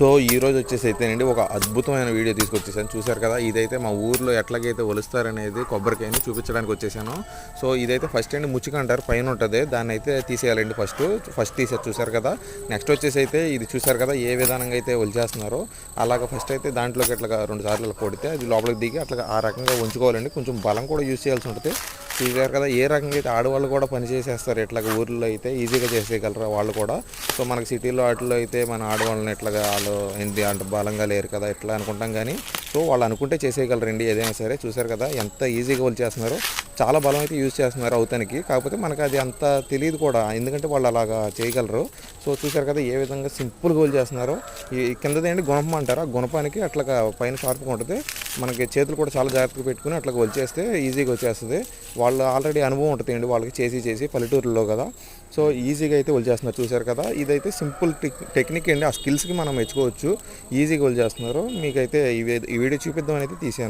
So ఈ రోజు వచ్చేసి అయితేనండి ఒక అద్భుతమైన వీడియో తీసుకొచ్చేసాను. చూశారు కదా ఇదైతే మా ఊర్లో ఎట్లాగైతే ఒలుస్తారనేది కొబ్బరికాయని చూపించడానికి వచ్చేసాను. సో ఇదైతే ఫస్ట్ అండి ముచ్చిక అంటారు పైన ఉంటుంది. దాన్ని అయితే తీసేయాలండి ఫస్ట్. ఫస్ట్ తీసేది చూశారు కదా నెక్స్ట్ వచ్చేసి అయితే ఇది చూశారు కదా ఏ విధానంగా అయితే ఒలిచేస్తున్నారో అలాగ ఫస్ట్ అయితే దాంట్లోకి ఇట్లా రెండు సార్లు కొడితే అది లోపలికి దిగి అట్లా ఆ రకంగా ఉంచుకోవాలండి. కొంచెం బలం కూడా యూజ్ చేయాల్సి ఉంటుంది. చూసారు కదా. ఏ రకంగా అయితే ఆడవాళ్ళు కూడా పని చేసేస్తారు ఇట్లాగ ఊర్లో అయితే ఈజీగా చేసేయగలరు వాళ్ళు కూడా. సో మనకి సిటీలో వాటిలో అయితే మన ఆడవాళ్ళని ఎట్లాగా వాళ్ళు ఏంటి అంటే బలంగా లేరు కదా ఎట్లా అనుకుంటాం కానీ సో వాళ్ళు అనుకుంటే చేసేయగలరండి. ఏదైనా సరే చూసారు కదా ఎంత ఈజీగా వాళ్ళు చేస్తున్నారు చాలా బలం అయితే యూజ్ చేస్తున్నారు అవుతానికి. కాకపోతే మనకు అది అంత తెలియదు కూడా ఎందుకంటే వాళ్ళు అలాగా చేయగలరు. సో చూసారు కదా ఏ విధంగా సింపుల్గా గోల్ చేస్తున్నారో. ఈ కిందదేంటి గుణపం అంటారు? ఆ గుణపానికి అట్లాగా పైన షార్ప్గా ఉంటుంది. మనకి చేతులు కూడా చాలా జాగ్రత్తగా పెట్టుకుని అట్లా వచ్చేస్తే ఈజీగా వచ్చేస్తుంది. వాళ్ళు ఆల్రెడీ అనుభవం ఉంటుంది అండి వాళ్ళకి చేసి చేసి పల్లెటూరులో కదా. సో ఈజీగా అయితే చేస్తున్నారు చూశారు కదా. ఇదైతే సింపుల్ టెక్ టెక్నిక్ అండి. ఆ స్కిల్స్కి మనం మెచ్చుకోవచ్చు. ఈజీగా వదిలేస్తున్నారు మీకైతే ఈ వీడియో చూపిద్దామని అయితే తీసాను.